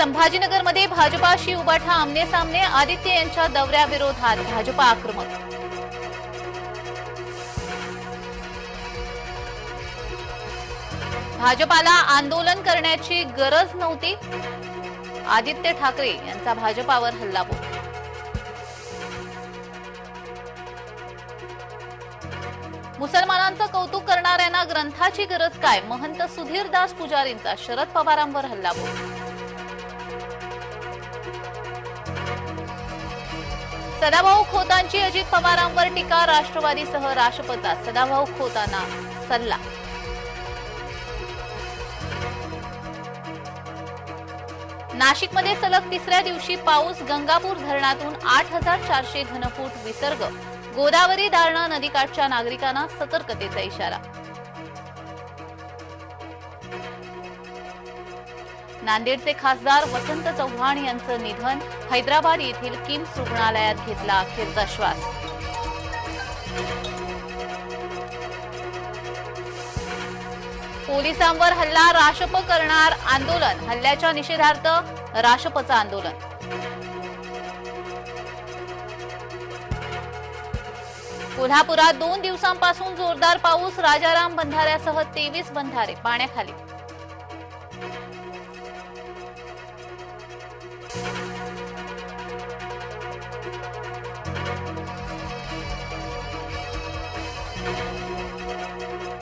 संभाजीनगरमध्ये भाजपाशी उबाठा आमने सामने आदित्य यांच्या दौऱ्याविरोधात भाजपा आक्रमक. भाजपाला आंदोलन करण्याची गरज नव्हती. आदित्य ठाकरे यांचा भाजपावर हल्लाबोल. मुसलमानांचं कौतुक करणाऱ्यांना ग्रंथाची गरज काय? महंत सुधीरदास पुजारींचा शरद पवारांवर हल्लाबोल. सदाभाऊ खोतांची अजित पवारांवर टीका राष्ट्रवादीसह राष्ट्रपता. सदाभाऊ खोतांना सल्ला. नाशिकमध्ये सलग तिसऱ्या दिवशी पाऊस गंगापूर धरणातून आठ हजार चारशे घनफूट विसर्ग. गोदावरी दारणा नदीकाठच्या नागरिकांना सतर्कतेचा इशारा. नांदेडचे खासदार वसंत चव्हाण यांचं निधन हैदराबाद येथील किम्स रुग्णालयात घेतला अखेरचा श्वास. पोलिसांवर हल्ला राशप करणार आंदोलन हल्ल्याच्या निषेधार्थ राशपचं आंदोलन. कोल्हापुरात दोन दिवसांपासून जोरदार पाऊस राजाराम बंधाऱ्यासह तेवीस बंधारे पाण्याखाली. thank you.